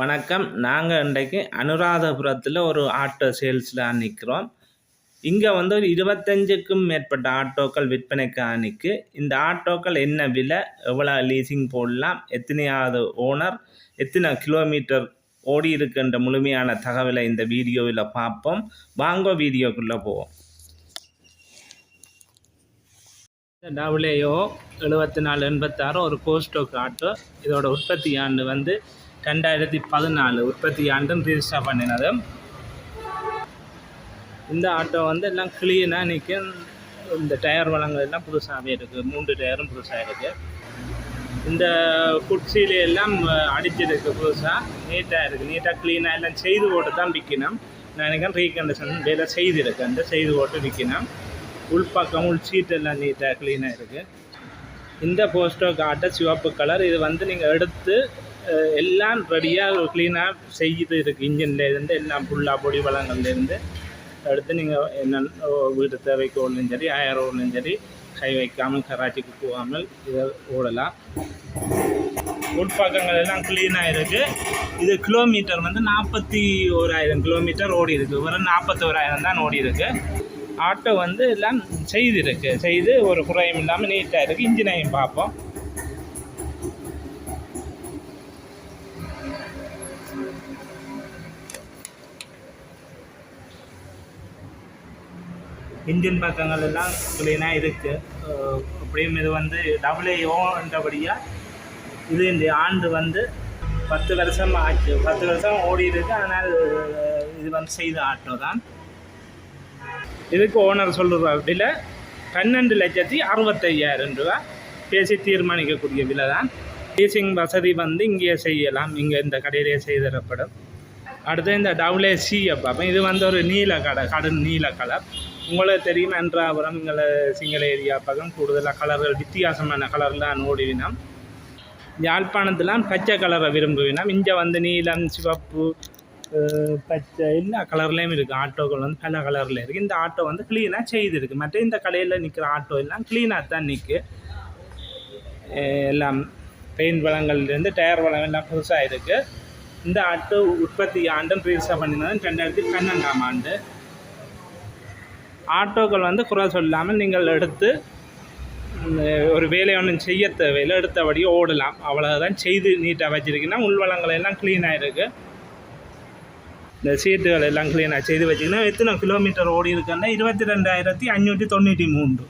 வணக்கம். நாங்கள் இன்றைக்கு அனுராதபுரத்தில் ஒரு ஆட்டோ சேல்ஸில் நிற்கிறோம் இங்கே வந்து ஒரு இருபத்தஞ்சுக்கும் மேற்பட்ட ஆட்டோக்கள் விற்பனைக்கு அணிக்கு இந்த ஆட்டோக்கள் என்ன விலை? எவ்வளோ லீசிங் போடலாம்? எத்தனையாவது ஓனர் எத்தனை கிலோமீட்டர் ஓடி இருக்கின்ற முழுமையான தகவலை இந்த வீடியோவில் பார்ப்போம். வாங்க வீடியோக்குள்ளே போவோம். டபுள்ஏஓ எழுபத்தி நாலு எண்பத்தாறு ஒரு கோஸ்டோக் ஆட்டோ இதோட உற்பத்தி ஆண்டு வந்து ரெண்டாயிரத்தி பதினாலு உற்பத்தி ஆண்டும் ரிஜிஸ்டர் பண்ணினது. இந்த ஆட்டோ வந்து எல்லாம் கிளீனாக நிற்கும் இந்த டயர் வளங்கள் எல்லாம் புதுசாகவே இருக்குது மூன்று டயரும் புதுசாக இருக்குது இந்த குட்சியில எல்லாம் அடிச்சிருக்கு புதுசாக நீட்டாக இருக்குது நீட்டாக க்ளீனாக எல்லாம் செய்து போட்டு தான் விற்கணும் நான் நினைக்கிறேன் ரீகண்டிஷன் வேலை செய்திருக்கு. அந்த செய்து போட்டு விற்கணும் உள்பக்கம் உள் சீட் எல்லாம் நீட்டாக க்ளீனாக இருக்குது இந்த போஸ்டோ காட்ட சிவப்பு கலர் இது வந்து நீங்கள் எடுத்து எல்லாம் ரெடியாக க்ளீனாக செய்து இருக்குது இன்ஜின்லேருந்து எல்லாம் ஃபுல்லாக பொடி வளங்கள்லேருந்து எடுத்து நீங்கள் என்ன வீட்டு தேவைக்கு ஓடலும் சரி ஆயிரம் ஓடலும் சரி கை வைக்காமல் கராச்சிக்கு போகாமல் இதை ஓடலாம். உட்பக்கங்கள் எல்லாம் க்ளீனாக இருக்குது இது கிலோமீட்டர் வந்து நாற்பத்தி ஓராயிரம் கிலோமீட்டர் ஓடி இருக்குது வெறும் நாற்பத்தோராயிரம் தான் ஓடி இருக்குது ஆட்டோ வந்து எல்லாம் செய்திருக்கு செய்து ஒரு குறையும் இல்லாமல் நீட்டாக இருக்குது இன்ஜினையும் பார்ப்போம். இன்ஜின் பக்கங்கள் எல்லாம் க்ளீனாக இருக்குது அப்படியும் இது வந்து டபுள்யூஓன்றபடியாக இது இந்த ஆண்டு வந்து பத்து வருஷம் ஆச்சு. பத்து வருஷம் ஓடி இருக்கு. ஆனால் இது வந்து செய்த ஆட்டோ தான். இதுக்கு ஓனர் சொல்கிற விலை பன்னெண்டு லட்சத்தி அறுபத்தையாயிரம் ரூபா. பேசி தீர்மானிக்கக்கூடிய விலை தான் லீசிங் வசதி வந்து இங்கேயே செய்யலாம். இங்கே இந்த கடையிலேயே செய்திடப்படும் அடுத்து இந்த டவுலே சிஎப் பார்ப்போம் இது வந்து ஒரு நீல கடை கடன் நீல கலர். உங்களுக்கு தெரியும் என்றாபுரம் இங்கே சிங்கள ஏரியா பக்கம் கூடுதலாக கலர்கள் வித்தியாசமான கலர்லாம் ஓடிவினோம் யாழ்ப்பாணத்துலாம் பச்சை கலரை விரும்புவினோம். இங்கே வந்து நீலம் சிவப்பு பச்சை எல்லா கலர்லேயும் இருக்குது ஆட்டோக்கள் வந்து பல கலரில் இருக்குது இந்த ஆட்டோ வந்து க்ளீனாக செய்திருக்கு. மற்ற இந்த கடையில் நிற்கிற ஆட்டோ எல்லாம் க்ளீனாக தான் நிற்கு எல்லாம் பெயின் வளங்கள்லேருந்து டயர் வளம் எல்லாம் புதுசாக இருக்குது இந்த ஆட்டோ உற்பத்தி ஆண்டும் ரிஜிஸ்டர் பண்ணினது ரெண்டாயிரத்தி பன்னெண்டாம் ஆண்டு. ஆட்டோக்கள் வந்து குறை சொல்லாமல் நீங்கள் எடுத்து ஒரு வேலை ஒன்றும் செய்ய தேவையில்லை. எடுத்தபடியே ஓடலாம். அவ்வளோதான் செய்து நீட்டாக வச்சுருக்கீங்கன்னா உள்வளங்கள் எல்லாம் க்ளீனாக இருக்குது இந்த சீட்டுகள் எல்லாம் க்ளீனாக செய்து வச்சிங்கன்னா எத்தனை கிலோமீட்டர் ஓடி இருக்குன்னா இருபத்தி ரெண்டாயிரத்தி அஞ்சூற்றி தொண்ணூற்றி மூன்று.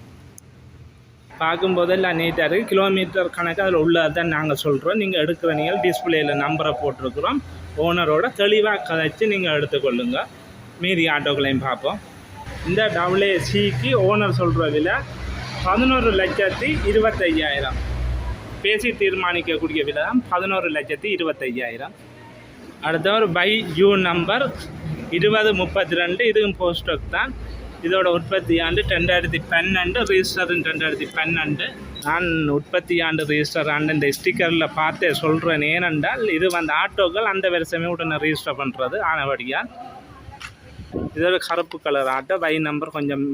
பார்க்கும்போதெல்லாம் நீட்டாக இருக்குது கிலோமீட்டர் கணக்கு அதில் உள்ளது தான் நாங்கள் சொல்கிறோம் நீங்கள் எடுக்கிற நீங்கள் டிஸ்பிளேயில் நம்பரை போட்டிருக்கிறோம். ஓனரோட தெளிவாக கதைச்சு நீங்கள் எடுத்துக்கொள்ளுங்க மீதி ஆட்டோக்களையும் பார்ப்போம். இந்த டபுள்ஏ சிக்கு ஓனர் சொல்கிற விலை பதினோரு லட்சத்தி இருபத்தையாயிரம். பேசி தீர்மானிக்கக்கூடிய விலை தான் பதினோரு லட்சத்தி இருபத்தையாயிரம். அடுத்த ஒரு பை யூ நம்பர் இருபது முப்பத்தி ரெண்டு இதுவும் போஸ்டோக் தான். இதோட உற்பத்தி ஆண்டு ரெண்டாயிரத்தி பன்னெண்டு ரிஜிஸ்டர் ரெண்டாயிரத்தி பன்னெண்டு. நான் உற்பத்தி ஆண்டு ரிஜிஸ்டர் ஆண்டு இந்த ஸ்டிக்கரில் பார்த்தே சொல்கிறேன் ஏனென்றால் இது வந்து ஆட்டோக்கள் அந்த வருஷமே உடனே ரிஜிஸ்டர் பண்ணுறது ஆனபடியால். இதோட கருப்பு கலர் ஆட்டோ வை நம்பர் கொஞ்சம்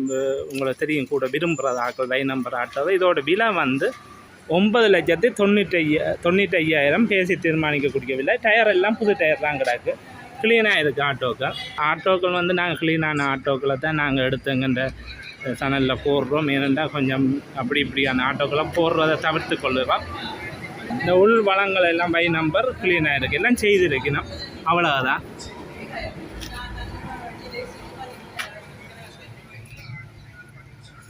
உங்களுக்கு தெரியும் கூட விரும்புகிறது ஆட்டோ வை நம்பர் ஆட்டோ இதோட விலை வந்து ஒன்பது லட்சத்தி தொண்ணூற்றி ஐயா தொண்ணூற்றி ஐயாயிரம் பேசி தீர்மானிக்கக்கூடிய விலை டயர் எல்லாம் புது டயர் தான் கிடக்கு. க்ளீனாக இருக்குது ஆட்டோக்கள் ஆட்டோக்கள் வந்து நாங்கள் க்ளீனான ஆட்டோக்களை தான் நாங்கள் எடுத்துங்க இந்த சனலில் போடுறோம். ஏனென்றால் கொஞ்சம் அப்படி இப்படியான ஆட்டோக்களை போடுறதை தவிர்த்து கொள்ளுறோம் இந்த உள் வளங்கள் எல்லாம் பை நம்பர் க்ளீனாக இருக்குது எல்லாம் செய்திருக்கணும். அவ்வளோதான்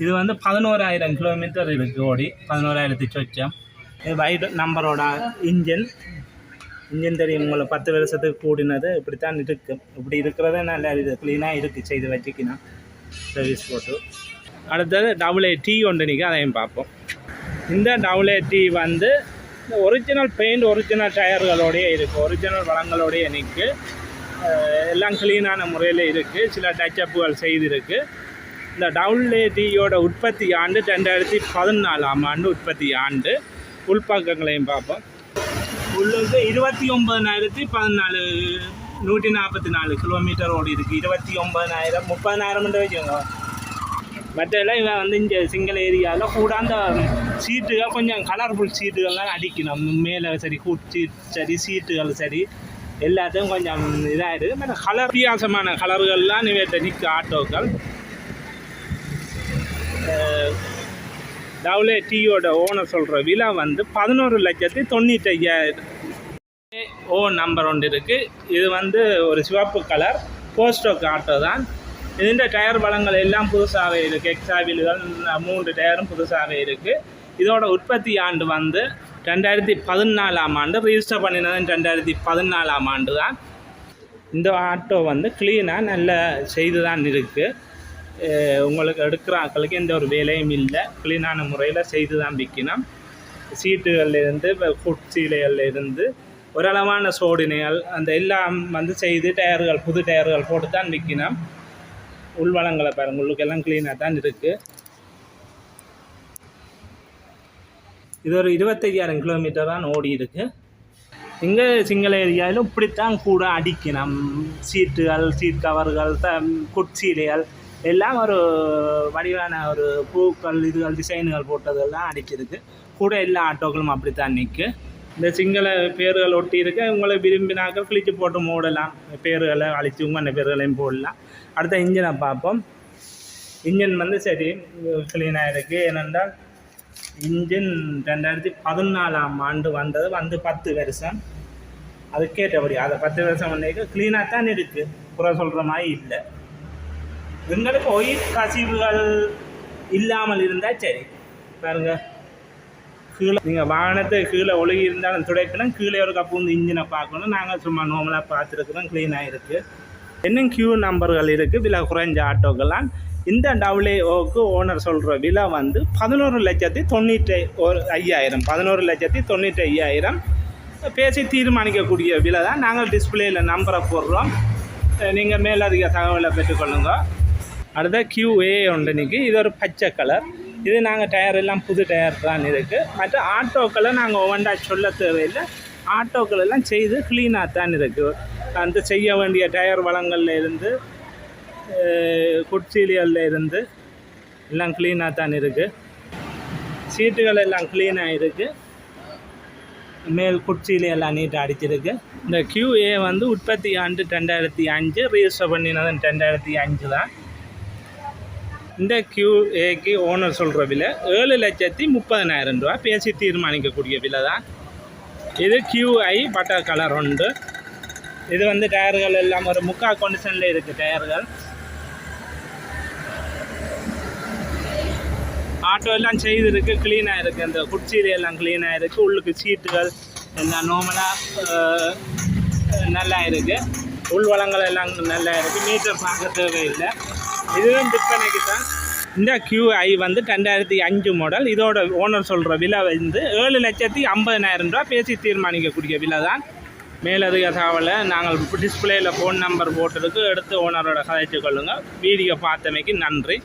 இது வந்து பதினோராயிரம் கிலோமீட்டர் இருக்குது ஓடி. பதினோராயிரத்தி சொச்சம். இது வைட் நம்பரோட இன்ஜின் இன்ஜின் தெரியும் உங்களை பத்து வருஷத்துக்கு கூடினது இப்படி தான் இருக்குது இப்படி இருக்கிறதே நல்ல இது க்ளீனாக இருக்குது செய்து வச்சுக்கணும் சர்வீஸ் போட்டு அடுத்தது டபுள் ஏ டீ ஒன்று நிற்க அதையும் பார்ப்போம். இந்த டபுள் ஏ டீ வந்து இந்த ஒரிஜினல் பெயிண்ட் ஒரிஜினல் டயர்களோடயே இருக்குது ஒரிஜினல் வளங்களோடயே நிற்கு எல்லாம் க்ளீனான முறையில் இருக்குது சில டச்சப்புகள் செய்திருக்கு. இந்த டவுன்லேடியோட உற்பத்தி ஆண்டு ரெண்டாயிரத்தி பதினாலாம் ஆண்டு உற்பத்தி ஆண்டு உள்பாக்கங்களையும் பார்ப்போம். உள்ளது. இருபத்தி ஒன்பதனாயிரத்தி பதினாலு நூற்றி நாற்பத்தி நாலு கிலோமீட்டர் ஓடி இருக்குது இருபத்தி ஒம்பதனாயிரம் முப்பதனாயிரம் வச்சுக்கோங்க. மற்றெல்லாம் இவன் வந்து இங்கே சிங்கிள் ஏரியாவில் கூட அந்த சீட்டுகள் கொஞ்சம் கலர்ஃபுல் சீட்டுகள்லாம் அடிக்கணும். மேலே சரி கூட்டி சீட் சரி சீட்டுகள் சரி எல்லாத்தையும் கொஞ்சம் இதாக இருக்குது மற்ற கலர் வித்தியாசமான கலர்கள்லாம் நிவேட்ட நிற்க ஆட்டோக்கள் டவுலே டீயோட ஓனர் சொல்கிற விலை வந்து பதினோரு லட்சத்தி தொண்ணூற்றி ஐயாயிரம் ஓ நம்பர் ஒன்று இருக்குது இது வந்து ஒரு சிவப்பு கலர். போஸ்டோக் ஆட்டோ தான். இதுன்ற டயர் பலங்கள் எல்லாம் புதுசாகவே இருக்குது எக்ஸா வீலுகள் மூன்று டயரும் புதுசாகவே இருக்குது இதோட உற்பத்தி ஆண்டு வந்து ரெண்டாயிரத்தி பதினாலாம் ஆண்டு ரிஜிஸ்டர் பண்ணினது ரெண்டாயிரத்தி பதினாலாம் ஆண்டு தான். இந்த ஆட்டோ வந்து க்ளீனாக நல்ல செய்து தான் இருக்குது உங்களுக்கு எடுக்கிற ஆக்களுக்கு எந்த ஒரு வேலையும் இல்லை. க்ளீனான முறையில் செய்து தான் விற்கணும். சீட்டுகள்லேருந்து இருந்து குச்சிலைகள்ல இருந்து ஓரளவான சோடினைகள் அந்த எல்லாம் வந்து செய்து டயர்கள் புது டயர்கள் போட்டு தான் விற்கணும். உள்வளங்களை பாருங்கள் உள்ளுக்கெல்லாம் க்ளீனாக தான் இருக்குது இது ஒரு இருபத்தையாயிரம் கிலோமீட்டர் தான் ஓடி இருக்கு. இங்கே சிங்கள ஏரியாவிலும் இப்படித்தான் கூட அடிக்கணும். சீட்டுகள் சீட் கவர்கள் த குச்சிலைகள் எல்லாம் ஒரு வடிவான ஒரு பூக்கள் இதுகள் டிசைனுகள் போட்டதெல்லாம் அடிச்சிருக்கு கூட எல்லா ஆட்டோக்களும் அப்படித்தான் நிற்கு இந்த சிங்கள பேர்கள் ஒட்டி இருக்க உங்களை விரும்பினாக்க கிழிச்சு போட்டு மூடலாம். பேர்களை அழிச்சு உங்கள் பேர்களையும் போடலாம். அடுத்த இன்ஜினை பார்ப்போம். இன்ஜின் வந்து சரி க்ளீனாக இருக்குது ஏனென்றால் இன்ஜின் ரெண்டாயிரத்தி பதினாலாம் ஆண்டு வந்தது வந்து பத்து வருஷம். அதுக்கேற்றபடி அதை பத்து வருஷம் வந்ததுக்கு க்ளீனாக தான் இருக்குது குறை சொல்கிற மாதிரி இல்லை. எங்களுக்கு உயிர் கசிவுகள் இல்லாமல் இருந்தால் சரி. பாருங்க. கீழே நீங்கள் வாகனத்தை கீழே ஒழுகி இருந்தாலும் துடைக்கணும். கீழே ஒரு கப்பு வந்து இன்ஜினை பார்க்கணும். நாங்கள் சும்மா நார்மலாக பார்த்துருக்குறோம். க்ளீனாக இருக்குது இன்னும் கியூ நம்பர்கள் இருக்குது விலை குறைஞ்ச ஆட்டோக்கெல்லாம் இந்த டபிள்யூஓக்கு ஓனர் சொல்கிற விலை வந்து பதினோரு லட்சத்தி தொண்ணூற்றி ஒரு ஐயாயிரம். பதினோரு லட்சத்தி தொண்ணூற்றி ஐயாயிரம். பேசி தீர்மானிக்கக்கூடிய விலை தான் நாங்கள் டிஸ்பிளேயில் நம்பரை போடுறோம். நீங்கள் மேலதிக தகவலை பெற்றுக்கொள்ளுங்க. அடுத்த கியூஏ ஒன்று நிற்கி இது ஒரு பச்சை கலர் இது நாங்கள் டயர் எல்லாம் புது டயர் தான் இருக்குது மற்ற ஆட்டோக்களை நாங்கள் ஒவ்வொன்றா சொல்ல தேவையில்லை. ஆட்டோக்கள் எல்லாம் செய்து க்ளீனாக தான் இருக்குது அந்த செய்ய வேண்டிய டயர் வளங்களில் இருந்து குட்சீலியல்ல இருந்து எல்லாம் க்ளீனாக தான் இருக்குது சீட்டுகள் எல்லாம் க்ளீனாக இருக்குது மேல் குச்சியில எல்லாம் நீட்டாக அடிச்சிருக்கு. இந்த கியூஏ வந்து உற்பத்தி ஆண்டு ரெண்டாயிரத்தி அஞ்சு ரிஜிஸ்டர் பண்ணினது ரெண்டாயிரத்தி அஞ்சு தான். இந்த கியூஏக்கு ஓனர் சொல்கிற விலை ஏழு லட்சத்தி முப்பதனாயிரம் ரூபா. பேசி தீர்மானிக்கக்கூடிய விலை தான். இது கியூஐ பட்டர் கலர் உண்டு இது வந்து டயர்கள் எல்லாம் ஒரு முக்கா கண்டிஷனில் இருக்குது டயர்கள் ஆட்டோ எல்லாம் செய்திருக்கு க்ளீனாக இருக்குது இந்த குச்சியில எல்லாம் க்ளீனாக இருக்குது உள்ளுக்கு சீட்டுகள் எல்லாம் நார்மலாக நல்லா இருக்குது உள்வளங்கள் எல்லாம் நல்லா இருக்குது மீட்டர் பார்க்க தேவையில்லை. இதுவும் விற்பனைக்கு தான் இந்த QI வந்து ரெண்டாயிரத்தி அஞ்சு மாடல் இதோட ஓனர் சொல்கிற விலை வந்து ஏழு லட்சத்தி ஐம்பதனாயிரம் ரூபா பேசி தீர்மானிக்கக்கூடிய விலை தான். மேலதிக தகவலை நாங்கள் டிஸ்பிளேயில் ஃபோன் நம்பர் போட்டிருக்கு. எடுத்து ஓனரோட கதைச்சு கொள்ளுங்கள் வீடியோ பார்த்தமைக்கு நன்றி.